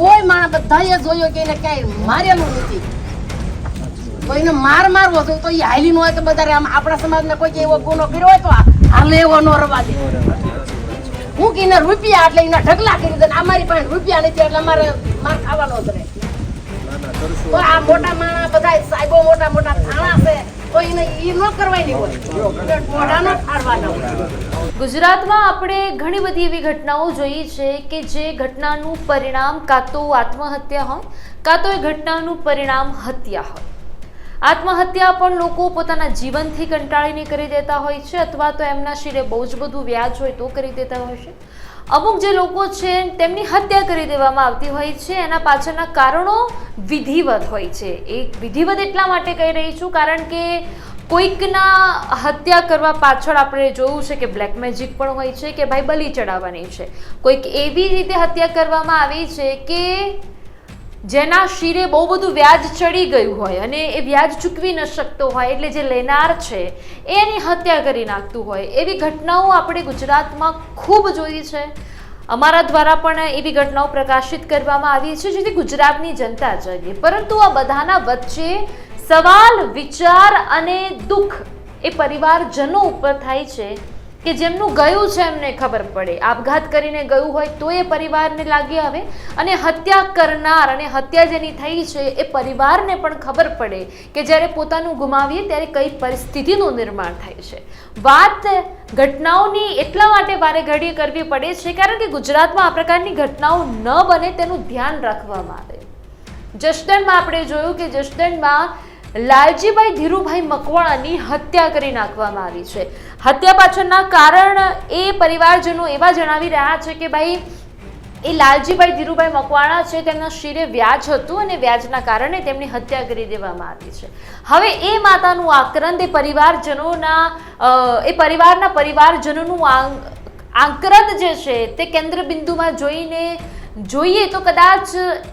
કોઈ માણસ બધાએ જોયો કે એને ક્યાંય મારેલું નથી. કોઈને માર મારવો હતો તો એ હાલી નો હોય તો બધા આમ આપણા સમાજને કોઈ એવો ગુનો કર્યો હોય તો આ હાલે એવો નો રવા દે. હું કે એના રૂપિયા એટલે એના ઢગલા કરી દે અમારી પાસે રૂપિયા નથી એટલે અમારે માર ખાવાનો જ રહે. તો આ મોટા માણસ બધા સાહેબો મોટા મોટા થાણા છે. તો એને ઈ ન કરવાની ગુજરાતમાં આપણે ઘણી બધી એવી ઘટનાઓ જોઈ છે કે જે ઘટનાનું પરિણામ કાં તો આત્મહત્યા હોય, કાં તો એ ઘટનાનું પરિણામ હત્યા હોય. આત્મહત્યા પણ લોકો પોતાના જીવનથી કંટાળીને કરી દેતા હોય છે અથવા તો એમના શિરે બહુ જ બધું વ્યાજ હોય તો કરી દેતા હોય છે. અમુક જે લોકો છે તેમની હત્યા કરી દેવામાં આવતી હોય છે. એના પાછળના કારણો વિધિવત હોય છે. એ વિધિવત એટલા માટે કહી રહી છું કારણ કે કોઈકના હત્યા કરવા પાછળ આપણે જોયું છે કે બ્લેક મેજિક પણ હોય છે કે ભાઈ બલી ચડાવવાની છે. કોઈક એવી રીતે હત્યા કરવામાં આવી છે કે જેના શિરે બહુ બધું વ્યાજ ચડી ગયું હોય અને એ વ્યાજ ચૂકવી ન શકતો હોય, એટલે જે લેનાર છે, એની હત્યા કરી નાખતું હોય. એવી ઘટનાઓ આપણે ગુજરાતમાં ખૂબ જોઈ છે. અમારા દ્વારા પણ એવી ઘટનાઓ પ્રકાશિત કરવામાં આવી છે, જેથી ગુજરાતની જનતા જાગે. પરંતુ આ બધાના વચ્ચે સવાલ, વિચાર અને દુઃખ એ પરિવારજનો ઉપર થાય છે. કે જેમનું ગયું છે એમને ખબર પડે. આપઘાત કરીને ગયું હોય તો એ પરિવારને લાગી આવે અને હત્યા કરનાર અને હત્યા જેની થઈ છે એ પરિવારને પણ ખબર પડે કે જ્યારે પોતાનું ગુમાવીએ ત્યારે કઈ પરિસ્થિતિનું નિર્માણ થાય છે. વાત ઘટનાઓની એટલા માટે વારે ઘડીએ કરવી પડે છે કારણ કે ગુજરાતમાં આ પ્રકારની ઘટનાઓ ન બને તેનું ધ્યાન રાખવામાં આવે. જસદણમાં આપણે જોયું કે જસદણમાં લાલજીભાઈ ધીરુભાઈ મકવાણાની હત્યા કરી નાખવામાં આવી છે. હત્યા પાછળના કારણ એ પરિવારજનો એવા જણાવી રહ્યા છે કે ભાઈ, એ લાલજીભાઈ ધીરુભાઈ મકવાણા છે, તેમના શિરે વ્યાજ હતું અને વ્યાજના કારણે તેમની હત્યા કરી દેવામાં આવી છે. હવે એ માતાનું આક્રંદ એ પરિવારજનોના એ પરિવારના પરિવારજનોનું આક્રંદ જે છે તે કેન્દ્ર બિંદુમાં જોઈને જોઈએ તો કદાચ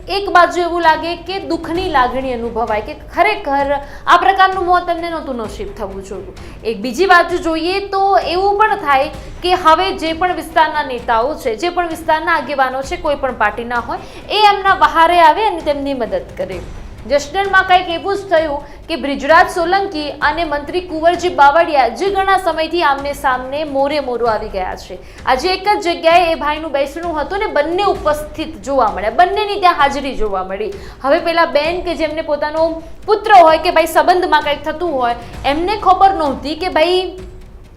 એક બાજુ એવું લાગે કે દુઃખની લાગણી અનુભવાય કે ખરેખર આ પ્રકારનું મોત એમને નહોતું નસીબ થવું જોયું એક બીજી બાજુ જોઈએ તો એવું પણ થાય કે હવે જે પણ વિસ્તારના નેતાઓ છે, જે પણ વિસ્તારના આગેવાનો છે, કોઈ પણ પાર્ટીના હોય, એ એમના બહારે આવે અને તેમની મદદ કરે. જસદણમાં કંઈક એવું જ થયું કે બ્રિજરાજ સોલંકી અને મંત્રી કુંવરજી બાવળિયા જે ઘણા સમયથી આમને સામને મોરે મોરો આવી ગયા છે. આજે એક જ જગ્યાએ એ ભાઈનું બેસણું હતું ને બંને ઉપસ્થિત જોવા મળ્યા. બંનેની ત્યાં હાજરી જોવા મળી. હવે પેલા બેન કે જેમને પોતાનો પુત્ર હોય કે ભાઈ સંબંધમાં કંઈક થતું હોય, એમને ખબર નહોતી કે ભાઈ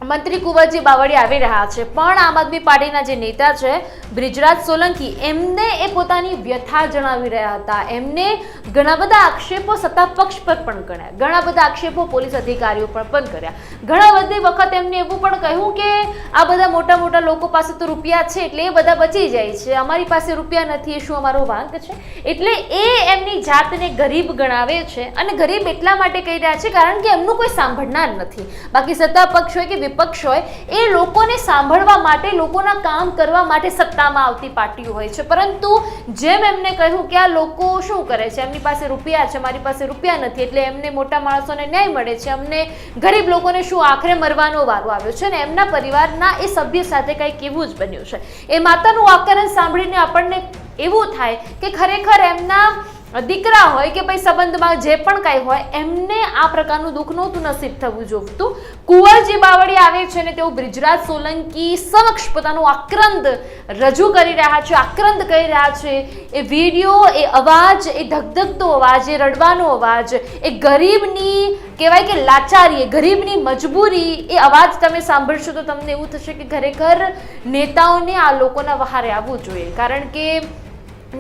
મંત્રી કુંવરજી બાવળી આવી રહ્યા છે. પણ આમ આદમી પાર્ટીના જે નેતા છે, બ્રિજરાજ સોલંકી, એમને એ પોતાની વ્યથા જણાવી રહ્યા હતા. એમને ઘણા બધા આક્ષેપો સત્તા પક્ષ પર પણ કર્યા. ઘણા બધા આક્ષેપો પોલીસ અધિકારીઓ પર પણ કર્યા. ઘણા બધી વખત એમને એવું પણ કહ્યું કે, આ બધા મોટા મોટા લોકો પાસે તો રૂપિયા છે, એટલે એ બધા બચી જાય છે. અમારી પાસે રૂપિયા નથી, એ શું અમારો વાંક છે? એટલે એ એમની જાતને ગરીબ ગણાવે છે. અને ગરીબ એટલા માટે કહી રહ્યા છે, કારણ કે એમનું કોઈ સાંભળનાર નથી. બાકી સત્તા પક્ષ હોય કે વિપક્ષ હોય, એ લોકોને સાંભળવા માટે, લોકોના કામ કરવા માટે સત્તામાં આવતી પાર્ટીઓ હોય છે. પરંતુ જેમ એમને કહ્યું કે આ લોકો શું કરે છે? એમની પાસે રૂપિયા છે, મારી પાસે રૂપિયા નથી, એટલે એમને મોટા માણસોને ન્યાય મળે છે. અમને ગરીબ લોકોને શું આખરે મરવાનો વારો આવ્યો છે? ને એમના પરિવારના એ સભ્ય સાથે કંઈક એવું જ બન્યું છે. એ માતાનું આકરણ સાંભળીને આપણને એવું થાય કે ખરેખર એમના દીકરા હોય કે ભાઈ સંબંધમાં જે પણ કાંઈ હોય, એમને આ પ્રકારનું દુઃખ નહોતું નસીબ થવું જોતું. કુંવરજી બાવળી આવે છે ને તેઓ બ્રિજરાજ સોલંકી સમક્ષ પોતાનું આક્રંદ રજૂ કરી રહ્યા છે, આક્રંદ કરી રહ્યા છે. એ વીડિયો, એ અવાજ, એ ધગધગતો અવાજ, એ રડવાનો અવાજ, એ ગરીબની કહેવાય કે લાચારી, એ ગરીબની મજબૂરી, એ અવાજ તમે સાંભળશો તો તમને એવું થશે કે ખરેખર નેતાઓને આ લોકોના વહારે આવવું જોઈએ. કારણ કે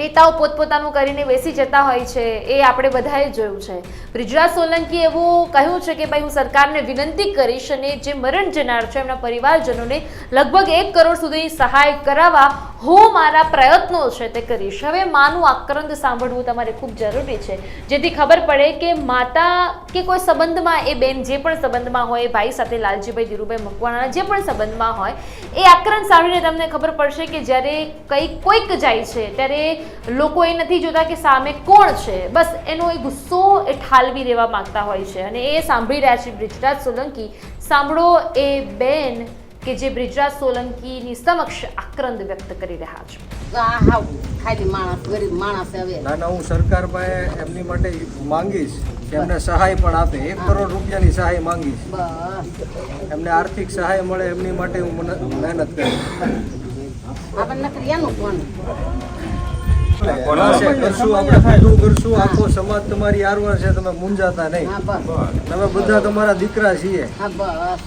નેતાઓ પોતપોતાનું કરીને બેસી જતા હોય છે, એ આપણે બધાએ જોયું છે. બ્રિજરાજ સોલંકી એવું કહ્યું છે કે, ભાઈ, હું સરકારને વિનંતી કરીશ અને જે મરણ જનાર છે, એમના પરિવારજનોને લગભગ એક કરોડ સુધીની સહાય કરાવવા હું મારા પ્રયત્નો છે તે કરીશ. હવે માનું આક્રંદ સાંભળવું તમારે ખૂબ જરૂરી છે. જેથી ખબર પડે કે માતા કે કોઈ સંબંધમાં એ બેન જે પણ સંબંધમાં હોય ભાઈ સાથે લાલજીભાઈ ધીરુભાઈ મકવાણા જે પણ સંબંધમાં હોય, એ આક્રંદ સાંભળીને તમને ખબર પડશે કે જ્યારે કંઈક કોઈક જાય છે, ત્યારે લોકો એ નથી જોતા કે સામે કોણ છે. બસ એનો એ ગુસ્સો એ ઠાલવી દેવા માંગતા હોય છે. અને એ સાંભળી રહ્યા છે બ્રિજરાજ સોલંકી. સાંભળો એ બેન કે જે બ્રિજરાજ સોલંકીની સમક્ષ આક્રંદ વ્યક્ત કરી રહ્યા છે. ખાલી માણસ ગરીબ માણસ હવે. ના ના હું સરકાર પાસે એમની માટે માંગીશ કે એમને સહાય પણ આપે. એક કરોડ રૂપિયાની સહાય માંગીશ. બસ. એમને આર્થિક સહાય મળે એમની માટે હું મને- મહેનત કરીશ. આપણને કોણ? કરશું? આપણે બધું કરશું? આખો સમાજ તમારી આરવાર છે તમે મૂંઝાતા નહીં. હા બસ. તમે બધા તમારા દીકરા છીએ. હા બસ.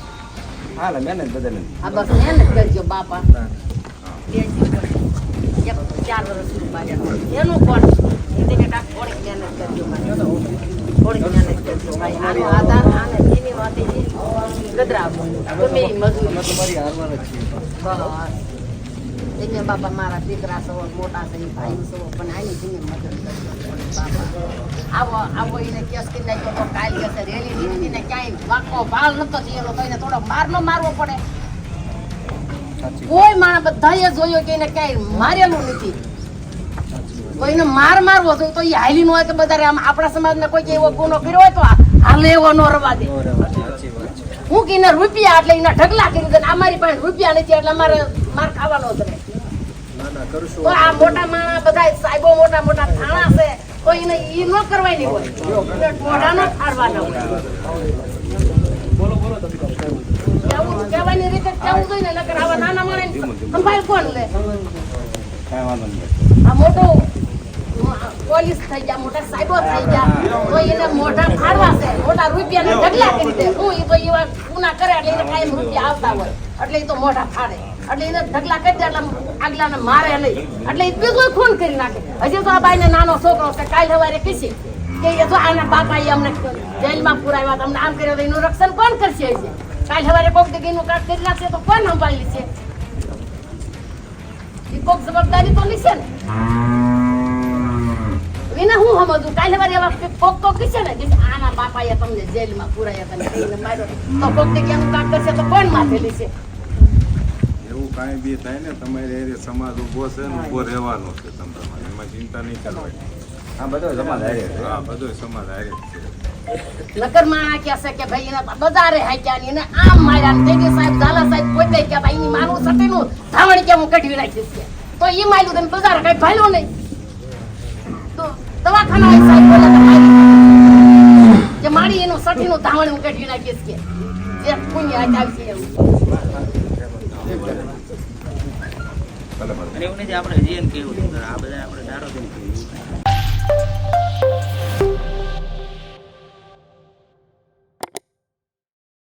હાલે મહેનત બદલે હા બસ મહેનત કરજો બાપા. ચાર વર્ષનું બાળક એનું કોણ એને કાંઈક થોડીક મહેનત કરજો થોડીક મહેનત કરજો ભાઈ. આનો આધાર આને જેની વાતે ગધરાવો ગમે એ મજૂરી. તમારી જ છીએ. બસ. એને બાપા મારા દીકરા સૌ મોટા છે ભાઈ સૌ પણ આની જીને મદદ બાપા આવો આવો એને કેસ કરી નાખ્યો તો કાલ કહેશે રેલી નીકળી ને ક્યાંય વાંકો ભાલ નતો થયેલો તો એને થોડો મારનો મારવો પડે. કોઈ માણસ બધાએ જોયો કે એને ક્યાંય મારેલું નથી. કોઈને માર મારવો જોઈએ તો એ હાલી નો હોય તો બધા આમ આપણા સમાજને કોઈ એવો ગુનો કર્યો હોય તો હાલે એવો નો રવા દે. હું કે રૂપિયા એટલે એના ઢગલા કરી દે અમારી પાસે રૂપિયા નથી એટલે અમારે માર ખાવાનો જ રહે. ના ના તો આ મોટા માણસ બધા સાહેબો મોટા મોટા થાણા છે તો એને એ ન કરવાની હોય. ટોઢાનો જ ફાડવાના હોય. કેવું કહેવાની રીતે કેવું જોઈએ ને નકર આવા નાના માણસ સંભાળ કોણ લે? આ મોટો પોલીસ થઈ ગયા, મોટા સાહેબો થઈ ગયા. તો એને મોઢા ફાડવા છે. મોટા રૂપિયાના ઢગલા કરી દે. હું એ તો એવા ગુના કરે એટલે એને કાયમ રૂપિયા આવતા હોય. એટલે એ તો મોઢા ફાડે. એટલે એને ઢગલા કરી દે એટલે આગલાને મારે નહીં. એટલે એ બીજું ખૂન કરી નાખે. હજી તો આ બાઈને નાનો છોકરો કે કાલ સવારે કીધી કે એ તો આના બાપાએ અમને જેલમાં પુરાવ્યા તમને આમ કર્યો એનું રક્ષણ કોણ કરશે હજી? કાલ સવારે કોક જગ્યાનું કામ કરી નાખશે તો કોણ સંભાળી છે? એ કોક જવાબદારી તો લેશે ને. એને હું સમજું? કાલે મારી એવા કોક તો છે ને? આના આના બાપાએ તમને જેલમાં પુરાયા તમે કહીને માર્યો તો કોક કેમ કામ કરશે તો કોણ માથેલી છે? એવું કાંઈ બી થાય ને તમારે એ સમાજ ઊભો છે ને ઊભો રહેવાનો છે તમ તમારે. એમાં ચિંતા નહીં કરવાની. હા બધો સમાજ હારે. હા બધો સમાજ હારે છે. નકર માણા છે કે ભાઈ એને બજારે હાક્યા ને એને આમ માર્યા ને તેથી સાહેબ ઝાલા સાહેબ પોતે કે ભાઈ એની મારું સટીનું ધાવણ કે હું કઢવી નાખીશ કે? તો એ માર્યું તને બજાર કઈ ભાલ્યો નહીં. દવાખાના વાળી સાહેબ, બોલે કે મારી કે મારી એનું સઠીનું ધાવણ હું કઢવી નાખીશ કે. જે પુણ્ય આચાવશે એવું ભલે ભલે અને એવું નથી આપણે હજી કેવું આ બધા આપણે દારો જેમ કહીએ